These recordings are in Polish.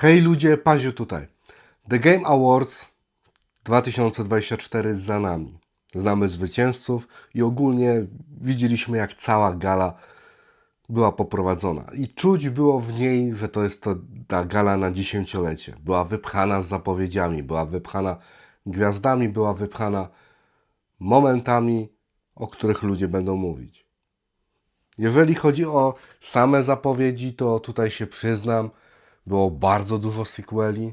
Hej ludzie, Paziu tutaj. The Game Awards 2024 za nami. Znamy zwycięzców i ogólnie widzieliśmy jak cała gala była poprowadzona. I czuć było w niej, że to jest to ta gala na dziesięciolecie. Była wypchana z zapowiedziami, była wypchana gwiazdami, była wypchana momentami, o których ludzie będą mówić. Jeżeli chodzi o same zapowiedzi, to tutaj się przyznam, było bardzo dużo sequeli,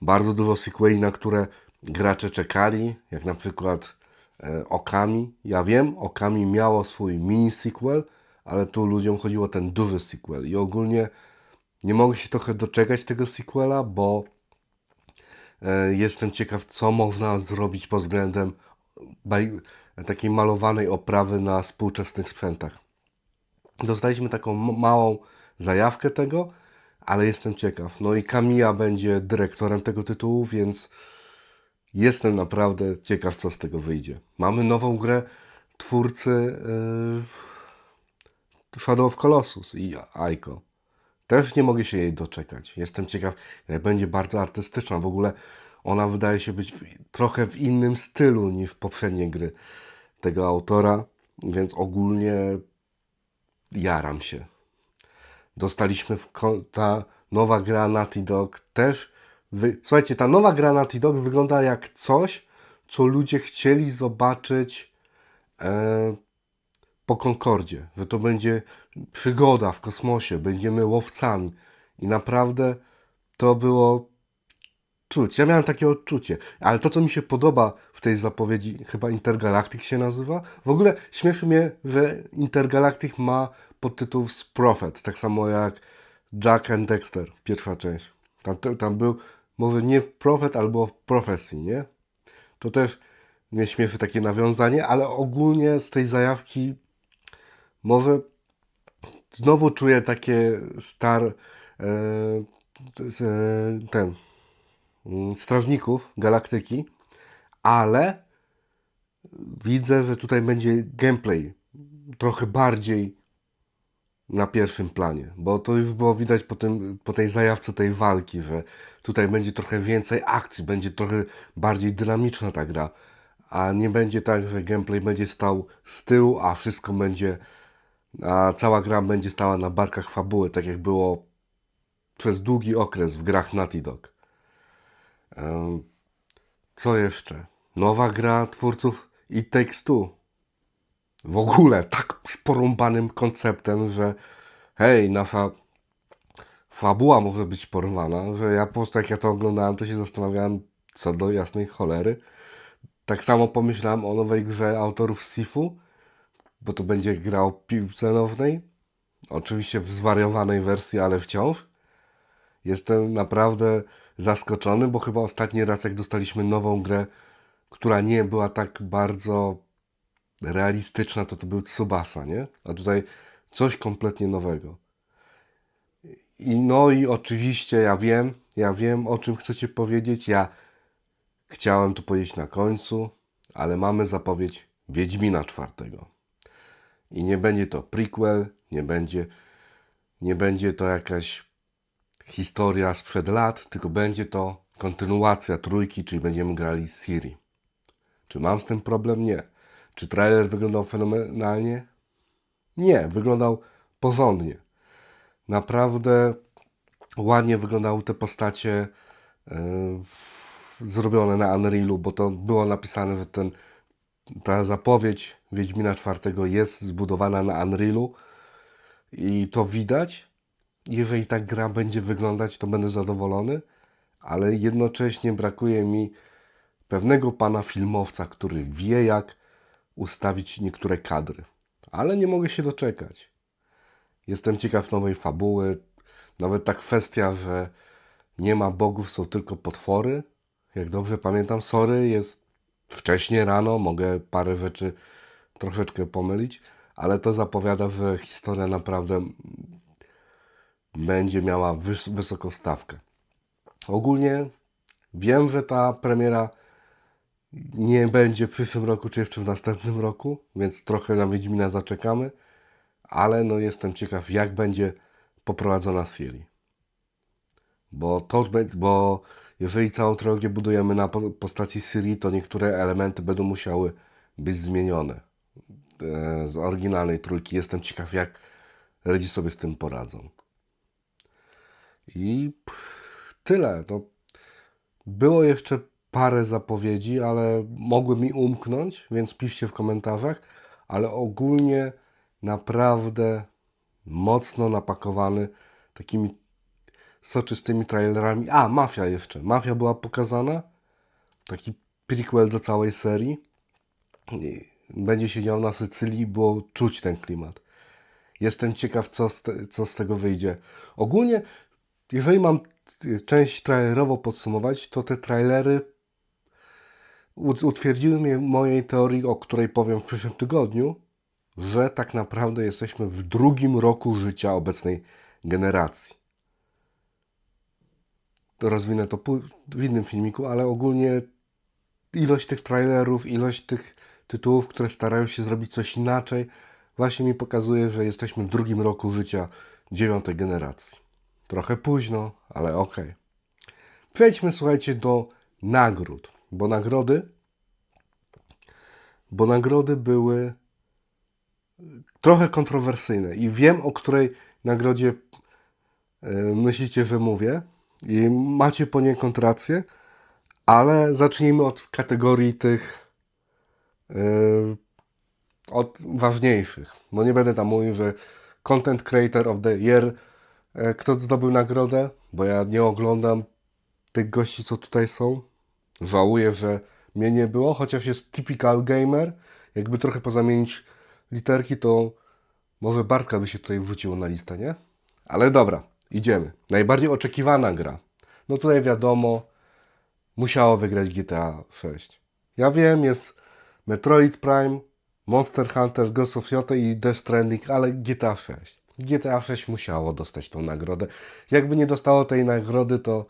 bardzo dużo sequeli, na które gracze czekali, jak na przykład e, Okami. Ja wiem, Okami miało swój mini sequel, ale tu ludziom chodziło o ten duży sequel i ogólnie nie mogę się trochę doczekać tego sequela, bo e, jestem ciekaw, co można zrobić pod względem takiej malowanej oprawy na współczesnych sprzętach. Dostaliśmy taką małą zajawkę tego, ale jestem ciekaw. No i Kamiya będzie dyrektorem tego tytułu, więc jestem naprawdę ciekaw, co z tego wyjdzie. Mamy nową grę twórcy yy, Shadow of Colossus i Aiko. Też nie mogę się jej doczekać. Jestem ciekaw, jak będzie bardzo artystyczna. W ogóle ona wydaje się być trochę w innym stylu niż poprzednie gry tego autora, więc ogólnie jaram się. Dostaliśmy w ta nowa gra Naughty Dog też. Wy... Słuchajcie, ta nowa gra Naughty Dog wygląda jak coś, co ludzie chcieli zobaczyć e, po Concordzie. Że to będzie przygoda w kosmosie, będziemy łowcami. I naprawdę to było czuć. Ja miałem takie odczucie. Ale to, co mi się podoba w tej zapowiedzi, chyba Intergalactic się nazywa. W ogóle śmieszy mnie, że Intergalactic ma podtytuł Prophet, tak samo jak Jack and Dexter, pierwsza część. Tam, tam był może nie Prophet, albo Prophecy, nie? To też mnie śmieszy takie nawiązanie, ale ogólnie z tej zajawki może znowu czuję takie star e, e, ten mm, strażników galaktyki, ale widzę, że tutaj będzie gameplay trochę bardziej na pierwszym planie, bo to już było widać po, tym, po tej zajawce tej walki, że tutaj będzie trochę więcej akcji, będzie trochę bardziej dynamiczna ta gra, a nie będzie tak, że gameplay będzie stał z tyłu, a wszystko będzie, a cała gra będzie stała na barkach fabuły, tak jak było przez długi okres w grach Naughty Dog. Co jeszcze? Nowa gra twórców It Takes Two. W ogóle tak z porąbanym konceptem, że hej, nasza fabuła może być porwana, że ja po prostu jak ja to oglądałem, to się zastanawiałem, co do jasnej cholery. Tak samo pomyślałem o nowej grze autorów Sifu, bo to będzie gra o piłce nożnej. Oczywiście w zwariowanej wersji, ale wciąż. Jestem naprawdę zaskoczony, bo chyba ostatni raz, jak dostaliśmy nową grę, która nie była tak bardzo realistyczna, to to był Tsubasa, nie? A tutaj coś kompletnie nowego. I no i oczywiście ja wiem, ja wiem o czym chcecie powiedzieć. Ja chciałem to powiedzieć na końcu, ale mamy zapowiedź Wiedźmina czwartego. I nie będzie to prequel, nie będzie, nie będzie to jakaś historia sprzed lat, tylko będzie to kontynuacja trójki, czyli będziemy grali z Siri. Czy mam z tym problem? Nie. Czy trailer wyglądał fenomenalnie? Nie, wyglądał porządnie. Naprawdę ładnie wyglądały te postacie e, zrobione na Unrealu, bo to było napisane, że ten, ta zapowiedź Wiedźmina czwartego jest zbudowana na Unrealu i to widać. Jeżeli ta gra będzie wyglądać, to będę zadowolony, ale jednocześnie brakuje mi pewnego pana filmowca, który wie jak ustawić niektóre kadry. Ale nie mogę się doczekać. Jestem ciekaw nowej fabuły. Nawet ta kwestia, że nie ma bogów, są tylko potwory. Jak dobrze pamiętam, sorry, jest wcześnie rano, mogę parę rzeczy troszeczkę pomylić, ale to zapowiada, że historia naprawdę będzie miała wys- wysoką stawkę. Ogólnie wiem, że ta premiera nie będzie w przyszłym roku, czy jeszcze w następnym roku, więc trochę na Wiedźmina zaczekamy, ale no jestem ciekaw, jak będzie poprowadzona serii. Bo to, bo jeżeli całą trylogię budujemy na po- postaci Siri, to niektóre elementy będą musiały być zmienione e, z oryginalnej trójki. Jestem ciekaw, jak Redzi sobie z tym poradzą. I tyle. No, było jeszcze parę zapowiedzi, ale mogły mi umknąć, więc piszcie w komentarzach. Ale ogólnie naprawdę mocno napakowany takimi soczystymi trailerami. A, Mafia jeszcze. Mafia była pokazana. Taki prequel do całej serii. Będzie się działo na Sycylii było czuć ten klimat. Jestem ciekaw, co z, te, co z tego wyjdzie. Ogólnie, jeżeli mam część trailerowo podsumować, to te trailery utwierdziły mnie w mojej teorii, o której powiem w przyszłym tygodniu, że tak naprawdę jesteśmy w drugim roku życia obecnej generacji. To rozwinę to w innym filmiku, ale ogólnie ilość tych trailerów, ilość tych tytułów, które starają się zrobić coś inaczej, właśnie mi pokazuje, że jesteśmy w drugim roku życia dziewiątej generacji. Trochę późno, ale okej. Przejdźmy, słuchajcie, do nagród, bo nagrody, bo nagrody były trochę kontrowersyjne i wiem, o której nagrodzie e, myślicie, że mówię i macie poniekąd rację, ale zacznijmy od kategorii tych yy, od ważniejszych. No nie będę tam mówił, że Content Creator of the Year, e, kto zdobył nagrodę, bo ja nie oglądam tych gości, co tutaj są. Żałuję, że mnie nie było, chociaż jest typical gamer. Jakby trochę pozamienić literki, to może Bartka by się tutaj wrzuciło na listę, nie? Ale dobra, idziemy. Najbardziej oczekiwana gra. No tutaj wiadomo, musiało wygrać GTA 6. Ja wiem, jest Metroid Prime, Monster Hunter, Ghost of Tsushima i Death Stranding, ale GTA 6. GTA 6 musiało dostać tą nagrodę. Jakby nie dostało tej nagrody, to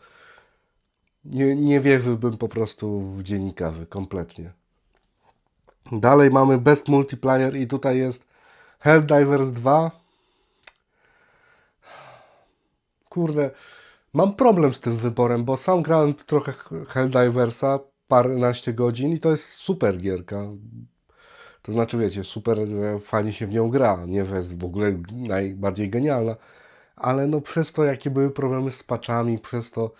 nie, nie wierzyłbym po prostu w dziennikarzy kompletnie. Dalej mamy Best Multiplayer i tutaj jest Helldivers 2. Kurde, mam problem z tym wyborem, bo sam grałem trochę Helldiversa, paręnaście godzin i to jest super gierka. To znaczy, wiecie, super, fajnie się w nią gra, nie, że jest w ogóle najbardziej genialna, ale no przez to, jakie były problemy z patchami, przez to,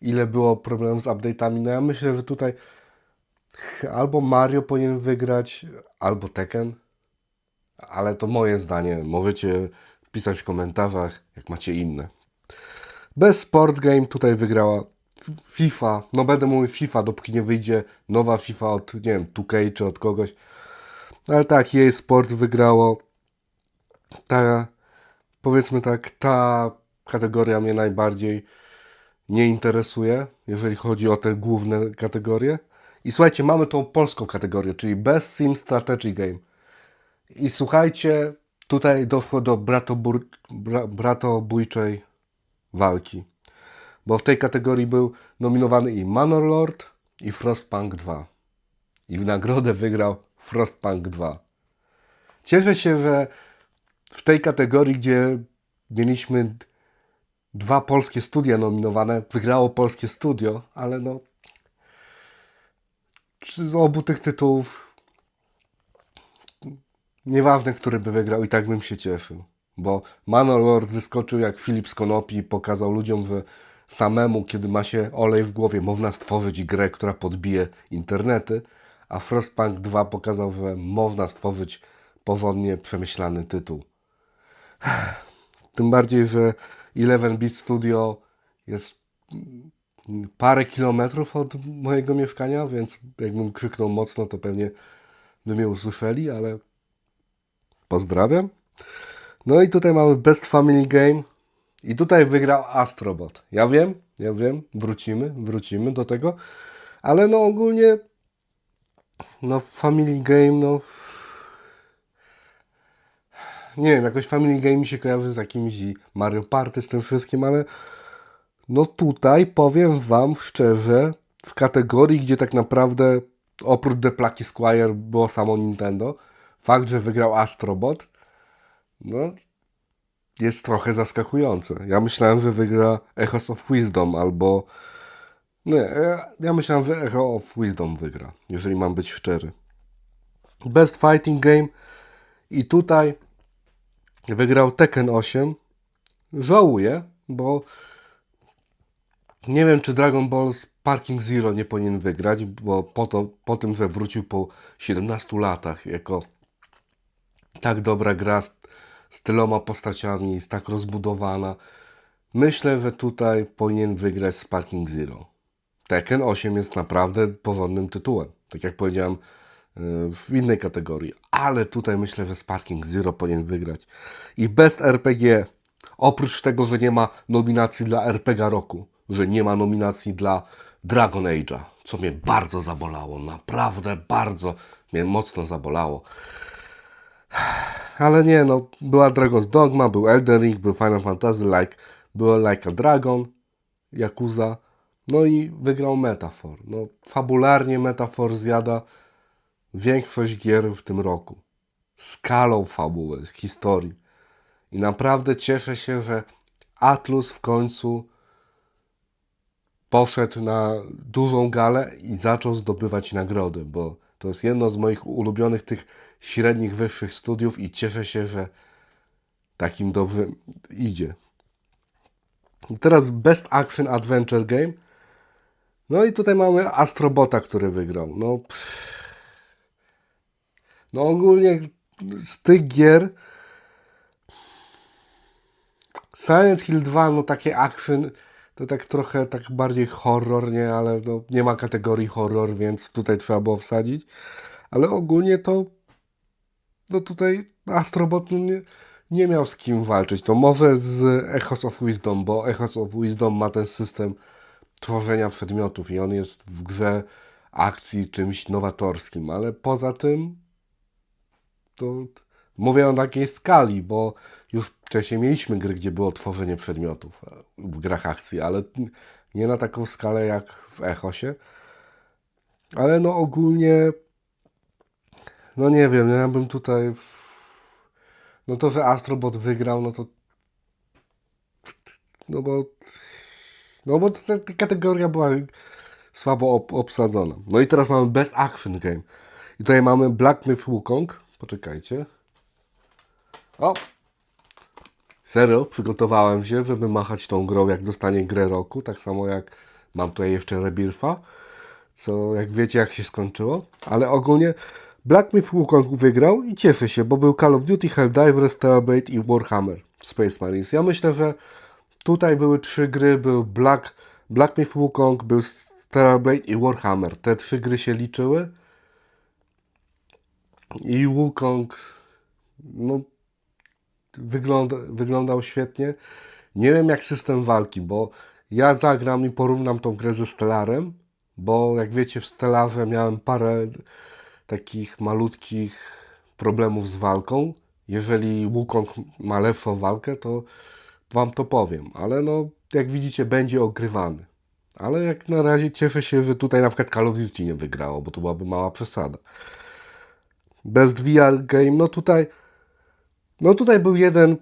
ile było problemów z update'ami, no ja myślę, że tutaj albo Mario powinien wygrać, albo Tekken, ale to moje zdanie, możecie pisać w komentarzach, jak macie inne. Bez Sport Game tutaj wygrała FIFA. No będę mówił FIFA, dopóki nie wyjdzie nowa FIFA od, nie wiem, 2K czy od kogoś. Ale tak, jej Sport wygrało. Ta, powiedzmy tak, ta kategoria mnie najbardziej nie interesuje, jeżeli chodzi o te główne kategorie. I słuchajcie, mamy tą polską kategorię, czyli Best Sim Strategy Game. I słuchajcie, tutaj doszło do bratobór, bra, bratobójczej walki. Bo w tej kategorii był nominowany i Manor Lord i Frostpunk 2. I w nagrodę wygrał Frostpunk 2. Cieszę się, że w tej kategorii, gdzie mieliśmy dwa polskie studia nominowane, wygrało polskie studio, ale no z obu tych tytułów nieważne, który by wygrał, i tak bym się cieszył. Bo Manowar wyskoczył jak Filip z Konopi i pokazał ludziom, że samemu, kiedy ma się olej w głowie, można stworzyć grę, która podbije internety, a Frostpunk 2 pokazał, że można stworzyć porządnie przemyślany tytuł. Tym bardziej, że 11-bit Studio jest parę kilometrów od mojego mieszkania, więc jakbym krzyknął mocno, to pewnie by mnie usłyszeli, ale pozdrawiam. No i tutaj mamy Best Family Game i tutaj wygrał Astrobot. Ja wiem, ja wiem, wrócimy, wrócimy do tego, ale no ogólnie no Family Game, no nie wiem, jakoś Family Game mi się kojarzy z jakimś Mario Party, z tym wszystkim, ale no tutaj powiem Wam szczerze, w kategorii, gdzie tak naprawdę oprócz The Plucky Squire było samo Nintendo, fakt, że wygrał Astrobot, no jest trochę zaskakujące. Ja myślałem, że wygra Echoes of Wisdom albo... Nie, ja- ja myślałem, że Echo of Wisdom wygra, jeżeli mam być szczery. Best Fighting Game i tutaj wygrał Tekken 8. Żałuję, bo nie wiem, czy Dragon Ball Parking Zero nie powinien wygrać, bo po, to, po tym, że wrócił po 17 latach jako tak dobra gra z, z tyloma postaciami, jest tak rozbudowana. Myślę, że tutaj powinien wygrać Sparking Zero. Tekken 8 jest naprawdę porządnym tytułem. Tak jak powiedziałem w innej kategorii. Ale tutaj myślę, że Sparking Zero powinien wygrać. I Best RPG. Oprócz tego, że nie ma nominacji dla RPG roku, że nie ma nominacji dla Dragon Age'a, co mnie bardzo zabolało. Naprawdę bardzo mnie mocno zabolało. Ale nie, no, była Dragon's Dogma, był Elden Ring, był Final Fantasy, like, było Like a Dragon, Yakuza, no i wygrał Metafor. No, fabularnie Metafor zjada większość gier w tym roku. Skalą fabuły, z historii. I naprawdę cieszę się, że Atlus w końcu poszedł na dużą galę i zaczął zdobywać nagrody, bo to jest jedno z moich ulubionych tych średnich, wyższych studiów i cieszę się, że takim dobrym idzie. I teraz Best Action Adventure Game. No i tutaj mamy Astrobota, który wygrał. No, pff. No ogólnie z tych gier Silent Hill 2, no takie action, to tak trochę tak bardziej horror, nie, ale no, nie ma kategorii horror, więc tutaj trzeba było wsadzić. Ale ogólnie to no tutaj Astrobot no nie, nie miał z kim walczyć. To może z Echoes of Wisdom, bo Echoes of Wisdom ma ten system tworzenia przedmiotów i on jest w grze akcji czymś nowatorskim, ale poza tym to mówię o takiej skali, bo już wcześniej mieliśmy gry, gdzie było tworzenie przedmiotów e, w grach akcji, ale nie na taką skalę jak w Echosie. Ale no ogólnie no nie wiem, ja bym tutaj no to, że Astrobot wygrał, no to no bo no bo ta, kategoria była słabo ob obsadzona. No i teraz mamy Best Action Game. I tutaj mamy Black Myth Wukong. Poczekajcie. O! Serio, przygotowałem się, żeby machać tą grą, jak dostanie grę roku. Tak samo jak mam tutaj jeszcze Rebirfa. Co, jak wiecie, jak się skończyło. Ale ogólnie Black Myth Wukong wygrał i cieszę się, bo był Call of Duty, Helldivers, Terrorblade i Warhammer Space Marines. Ja myślę, że tutaj były trzy gry. Był Black, Black Myth Wukong, był Terrorblade i Warhammer. Te trzy gry się liczyły. I Wukong no, wygląda, wyglądał świetnie. Nie wiem jak system walki, bo ja zagram i porównam tą grę ze Stellarem, bo jak wiecie w Stellarze miałem parę takich malutkich problemów z walką. Jeżeli Wukong ma lepszą walkę, to wam to powiem, ale no jak widzicie będzie ogrywany. Ale jak na razie cieszę się, że tutaj na przykład Call of Duty nie wygrało, bo to byłaby mała przesada. Best VR Game, no tutaj no tutaj był jeden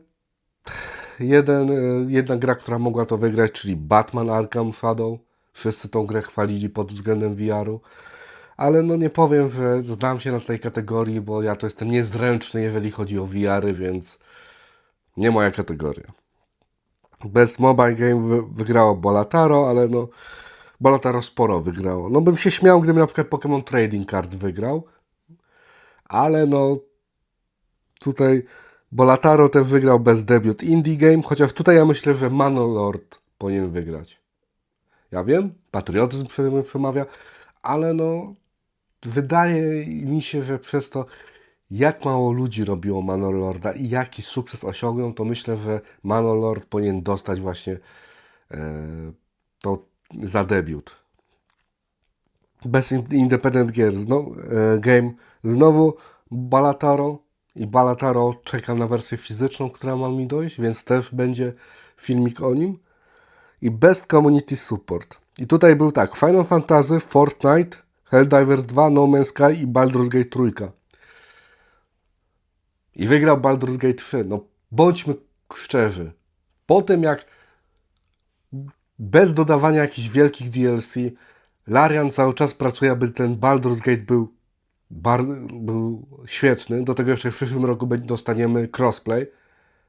jeden, e, jedna gra, która mogła to wygrać, czyli Batman Arkham Shadow. Wszyscy tą grę chwalili pod względem VR-u. Ale no nie powiem, że znam się na tej kategorii, bo ja to jestem niezręczny, jeżeli chodzi o VR-y, więc nie moja kategoria. Best Mobile Game wy, wygrało Bolataro, ale no Bolataro sporo wygrało. No bym się śmiał, gdybym na przykład Pokémon Trading Card wygrał, ale no tutaj Bolataro też wygrał bez debiut Indie Game, chociaż tutaj ja myślę, że Manolord powinien wygrać. Ja wiem, patriotyzm przede mną przemawia, ale no wydaje mi się, że przez to jak mało ludzi robiło Manolorda i jaki sukces osiągnął, to myślę, że Manolord powinien dostać właśnie e, to za debiut. Best Independent Gear, znowu, e, Game, znowu Balataro i Balataro czekam na wersję fizyczną, która ma mi dojść, więc też będzie filmik o nim. I Best Community Support. I tutaj był tak, Final Fantasy, Fortnite, Helldivers 2, No Man's Sky i Baldur's Gate 3. I wygrał Baldur's Gate 3. No bądźmy szczerzy. Po tym jak bez dodawania jakichś wielkich DLC, Larian cały czas pracuje, aby ten Baldur's Gate był, bardzo, był świetny. Do tego jeszcze w przyszłym roku dostaniemy crossplay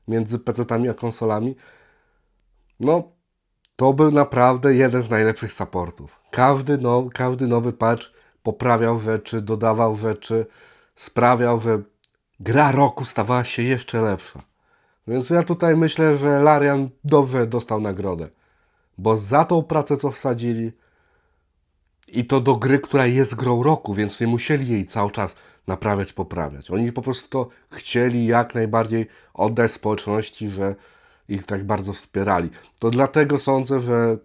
między PC-tami a konsolami. No, to był naprawdę jeden z najlepszych supportów. Każdy, no, każdy nowy patch poprawiał rzeczy, dodawał rzeczy, sprawiał, że gra roku stawała się jeszcze lepsza. Więc ja tutaj myślę, że Larian dobrze dostał nagrodę. Bo za tą pracę, co wsadzili, i to do gry, która jest grą roku, więc nie musieli jej cały czas naprawiać, poprawiać. Oni po prostu to chcieli jak najbardziej oddać społeczności, że ich tak bardzo wspierali. To dlatego sądzę, że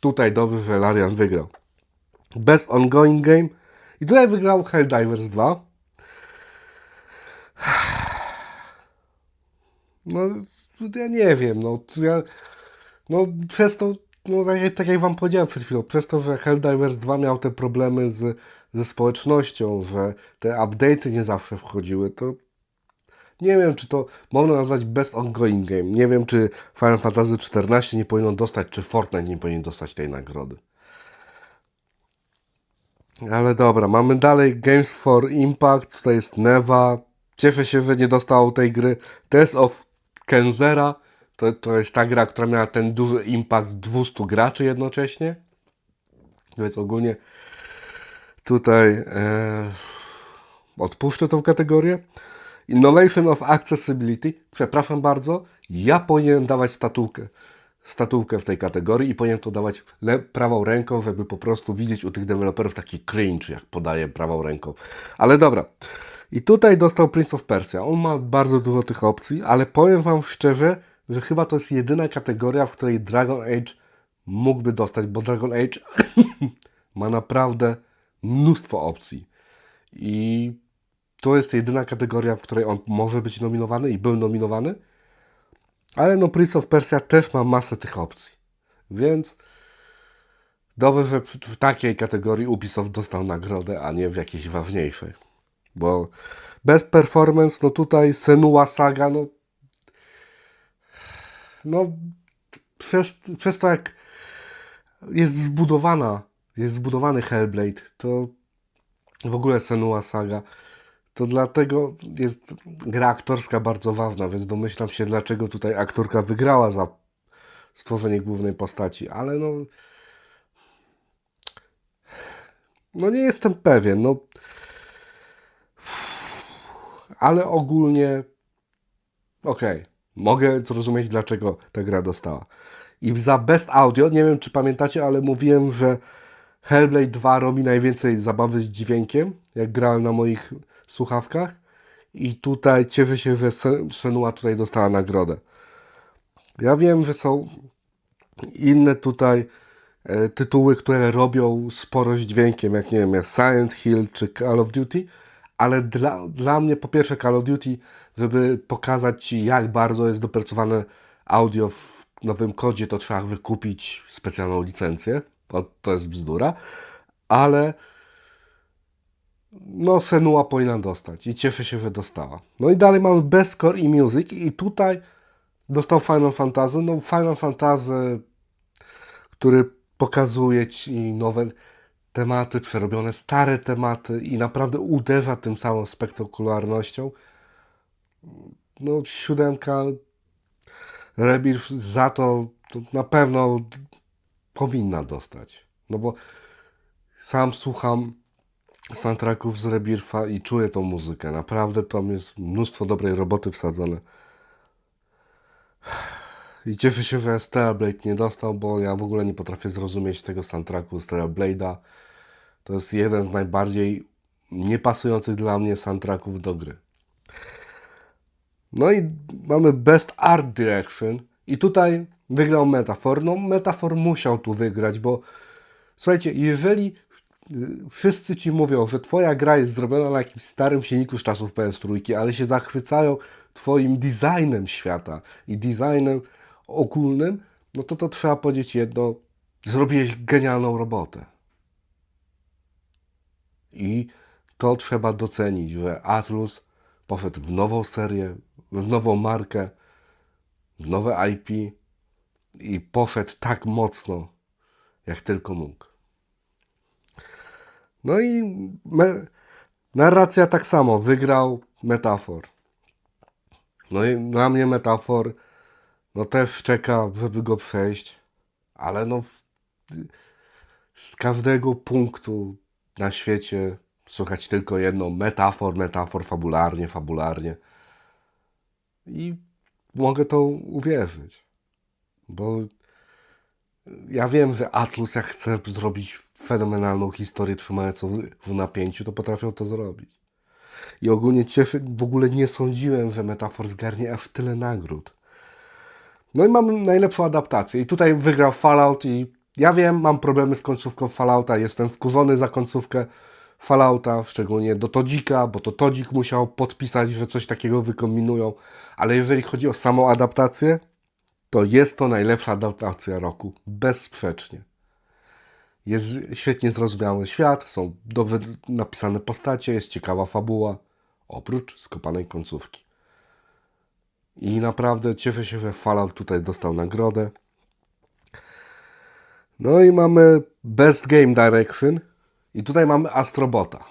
tutaj dobrze, że Larian wygrał. Best Ongoing Game i tutaj wygrał Helldivers 2. No, ja nie wiem, no, ja, no przez to, no tak, jak- tak jak wam powiedziałem przed chwilą, przez to, że Helldivers 2 miał te problemy z, ze społecznością, że te update'y nie zawsze wchodziły, to nie wiem, czy to można nazwać best ongoing game. Nie wiem, czy Final Fantasy XIV nie powinno dostać, czy Fortnite nie powinien dostać tej nagrody. Ale dobra, mamy dalej Games for Impact, tutaj jest Neva. Cieszę się, że nie dostał tej gry. Test of Kenzera, to, to jest ta gra, która miała ten duży impact 200 graczy jednocześnie. Więc ogólnie tutaj e, odpuszczę tą kategorię. Innovation of Accessibility, przepraszam bardzo, ja powinienem dawać statułkę, statułkę w tej kategorii i powinienem to dawać le- prawą ręką, żeby po prostu widzieć u tych deweloperów taki cringe, jak podaję prawą ręką. Ale dobra. I tutaj dostał Prince of Persia. On ma bardzo dużo tych opcji, ale powiem Wam szczerze, że chyba to jest jedyna kategoria, w której Dragon Age mógłby dostać, bo Dragon Age ma naprawdę mnóstwo opcji. I to jest jedyna kategoria, w której on może być nominowany i był nominowany. Ale no Prince of Persia też ma masę tych opcji. Więc dobrze, że w, takiej kategorii Ubisoft dostał nagrodę, a nie w jakiejś ważniejszej. Bo bez performance, no tutaj Senua Saga, no no przez, przez to jak jest zbudowana, jest zbudowany Hellblade, to w ogóle Senua Saga, to dlatego jest gra aktorska bardzo ważna, więc domyślam się, dlaczego tutaj aktorka wygrała za stworzenie głównej postaci, ale no no nie jestem pewien, no. Ale ogólnie okej, mogę zrozumieć, dlaczego ta gra dostała. I za Best Audio, nie wiem czy pamiętacie, ale mówiłem, że Hellblade 2 robi najwięcej zabawy z dźwiękiem, jak grałem na moich słuchawkach. I tutaj cieszę się, że Se- Senua tutaj dostała nagrodę. Ja wiem, że są inne tutaj e, tytuły, które robią sporo z dźwiękiem, jak nie wiem, jak Silent Hill czy Call of Duty, ale dla, dla mnie po pierwsze Call of Duty, żeby pokazać Ci jak bardzo jest dopracowane audio w nowym kodzie, to trzeba wykupić specjalną licencję, bo to jest bzdura, ale no Senua powinna dostać i cieszę się, że dostała. No i dalej mamy Best Score i Music i tutaj dostał Final Fantasy, no Final Fantasy, który pokazuje Ci nowe tematy, przerobione stare tematy i naprawdę uderza tym całą spektakularnością. No siódemka Rebirth za to, to na pewno powinna dostać. No bo sam słucham soundtracków z Rebirtha i czuję tą muzykę. Naprawdę tam jest mnóstwo dobrej roboty wsadzone. I cieszę się, że Stellar Blade nie dostał, bo ja w ogóle nie potrafię zrozumieć tego soundtracku Stellar Blade'a. To jest jeden z najbardziej niepasujących dla mnie soundtracków do gry. No i mamy Best Art Direction i tutaj wygrał Metafor. No Metafor musiał tu wygrać, bo słuchajcie, jeżeli wszyscy ci mówią, że twoja gra jest zrobiona na jakimś starym silniku z czasów PS3, ale się zachwycają twoim designem świata i designem ogólnym, no to to trzeba powiedzieć jedno, zrobiłeś genialną robotę. I to trzeba docenić, że Atlus poszedł w nową serię, w nową markę w nowe IP i poszedł tak mocno, jak tylko mógł. No i me, narracja tak samo, wygrał metafor. No i dla mnie metafor no też czeka, żeby go przejść, ale no z każdego punktu na świecie słychać tylko jedno metafor, metafor, fabularnie, fabularnie. I mogę to uwierzyć. Bo ja wiem, że Atlus jak chce zrobić fenomenalną historię trzymającą w- napięciu, to potrafią to zrobić. I ogólnie cieszę, w ogóle nie sądziłem, że Metafor zgarnie aż tyle nagród. No i mamy najlepszą adaptację. I tutaj wygrał Fallout i ja wiem, mam problemy z końcówką Fallouta, jestem wkurzony za końcówkę Fallouta, szczególnie do Todzika, bo to Todzik musiał podpisać, że coś takiego wykombinują, ale jeżeli chodzi o samą adaptację, to jest to najlepsza adaptacja roku, bezsprzecznie. Jest świetnie zrozumiały świat, są dobrze napisane postacie, jest ciekawa fabuła, oprócz skopanej końcówki. I naprawdę cieszę się, że Fallout tutaj dostał nagrodę. No i mamy Best Game Direction. I tutaj mamy Astrobota.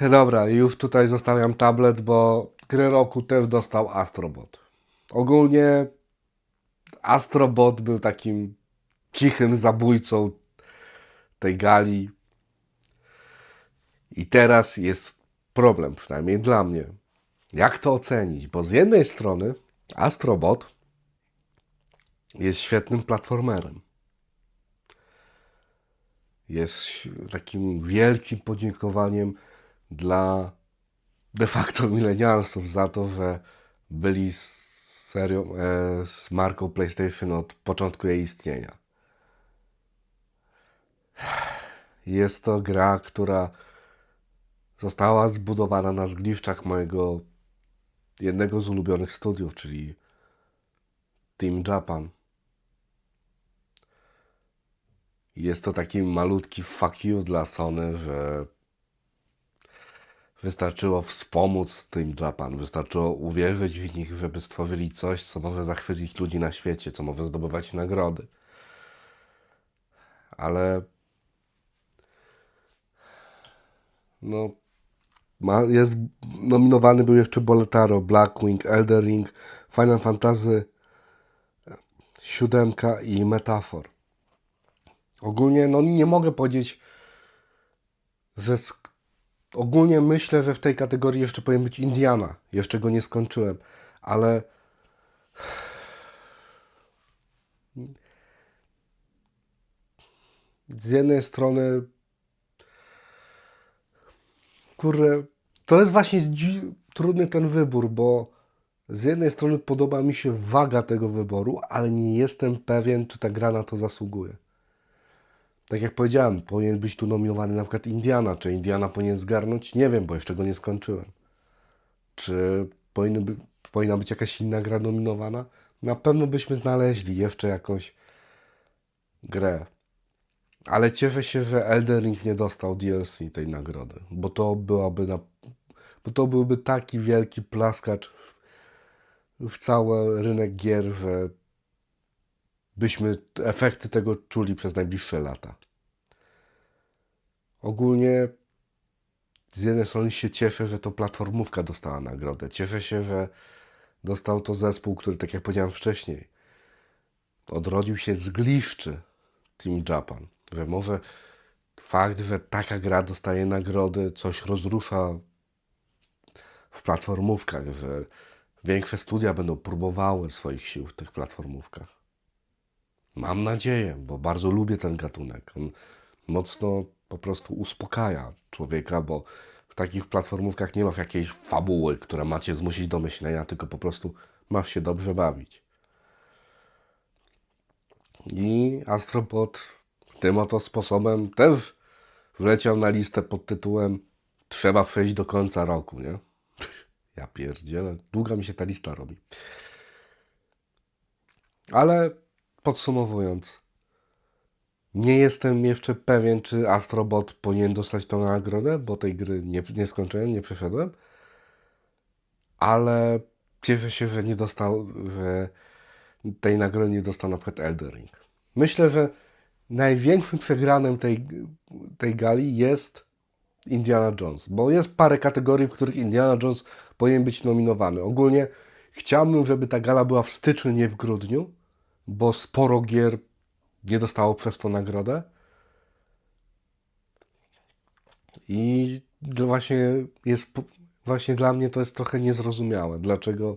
Dobra, już tutaj zostawiam tablet, bo grę roku też dostał Astrobot. Ogólnie Astrobot był takim cichym zabójcą tej gali. I teraz jest problem, przynajmniej dla mnie. Jak to ocenić? Bo z jednej strony Astrobot jest świetnym platformerem. Jest takim wielkim podziękowaniem dla de facto milenialsów za to, że byli z serią, e, z marką PlayStation od początku jej istnienia. Jest to gra, która została zbudowana na zgliszczach mojego jednego z ulubionych studiów, czyli Team Japan. Jest to taki malutki fuck you dla Sony, że wystarczyło wspomóc Team Japan, wystarczyło uwierzyć w nich, żeby stworzyli coś, co może zachwycić ludzi na świecie, co może zdobywać nagrody. Ale no ma, jest nominowany był jeszcze Boletaro, Blackwing, Elder Ring, Final Fantasy siódemka i Metafor. Ogólnie, no nie mogę powiedzieć, że ogólnie myślę, że w tej kategorii jeszcze powinien być Indiana. Jeszcze go nie skończyłem, ale z jednej strony Kurde, to jest właśnie trudny ten wybór, bo z jednej strony podoba mi się waga tego wyboru, ale nie jestem pewien, czy ta gra na to zasługuje. Tak jak powiedziałem, powinien być tu nominowany na przykład Indiana. Czy Indiana powinien zgarnąć? Nie wiem, bo jeszcze go nie skończyłem. Czy powinny powinna być jakaś inna gra nominowana? Na pewno byśmy znaleźli jeszcze jakąś grę. Ale cieszę się, że Elden Ring nie dostał DLC tej nagrody, bo to byłaby na, bo to byłby taki wielki plaskacz w, w cały rynek gier, że byśmy efekty tego czuli przez najbliższe lata. Ogólnie z jednej strony się cieszę, że to platformówka dostała nagrodę. Cieszę się, że dostał to zespół, który, tak jak powiedziałem wcześniej, odrodził się z gliszczy Team Japan. Że może fakt, że taka gra dostaje nagrody, coś rozrusza w platformówkach, że większe studia będą próbowały swoich sił w tych platformówkach. Mam nadzieję, bo bardzo lubię ten gatunek. On mocno po prostu uspokaja człowieka, bo w takich platformówkach nie ma jakiejś fabuły, która macie zmusić do myślenia, tylko po prostu masz się dobrze bawić. I Astrobot tym oto sposobem też wleciał na listę pod tytułem Trzeba przejść do końca roku, nie? Ja pierdzielę, długa mi się ta lista robi. Ale podsumowując, nie jestem jeszcze pewien, czy Astrobot powinien dostać tą nagrodę, bo tej gry nie, nie skończyłem, nie przeszedłem. Ale cieszę się, że nie dostał, że tej nagrody nie dostał na przykład Elden Ring. Myślę, że największym przegranym tej, tej gali jest Indiana Jones, bo jest parę kategorii, w których Indiana Jones powinien być nominowany. Ogólnie chciałbym, żeby ta gala była w styczniu, nie w grudniu, bo sporo gier nie dostało przez to nagrodę. I właśnie jest, właśnie dla mnie to jest trochę niezrozumiałe, dlaczego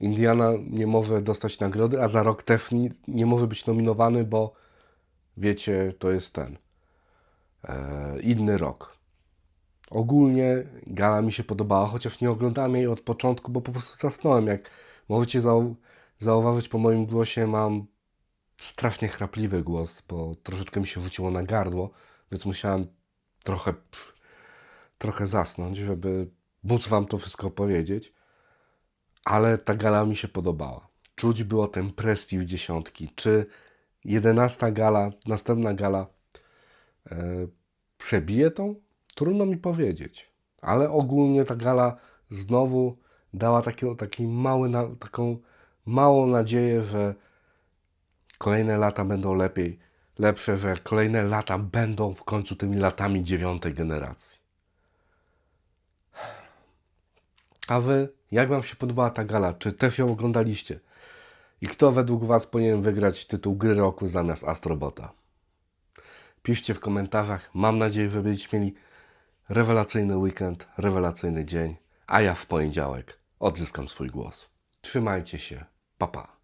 Indiana nie może dostać nagrody, a za rok też nie, nie może być nominowany, bo wiecie, to jest ten e, inny rok. Ogólnie gala mi się podobała, chociaż nie oglądałem jej od początku, bo po prostu zasnąłem. Jak możecie zau zauważyć po moim głosie, mam strasznie chrapliwy głos, bo troszeczkę mi się rzuciło na gardło, więc musiałem trochę, trochę zasnąć, żeby móc wam to wszystko powiedzieć. Ale ta gala mi się podobała. Czuć było ten prestiż dziesiątki. Czy jedenasta gala, następna gala e, przebije tą? Trudno mi powiedzieć. Ale ogólnie ta gala znowu dała taki, taki mały, taką małą nadzieję, że kolejne lata będą lepiej, lepsze, że kolejne lata będą w końcu tymi latami dziewiątej generacji. A wy, jak wam się podobała ta gala? Czy też ją oglądaliście? I kto według was powinien wygrać tytuł gry roku zamiast Astrobota? Piszcie w komentarzach. Mam nadzieję, że będziecie mieli rewelacyjny weekend, rewelacyjny dzień, a ja w poniedziałek odzyskam swój głos. Trzymajcie się. Pa pa.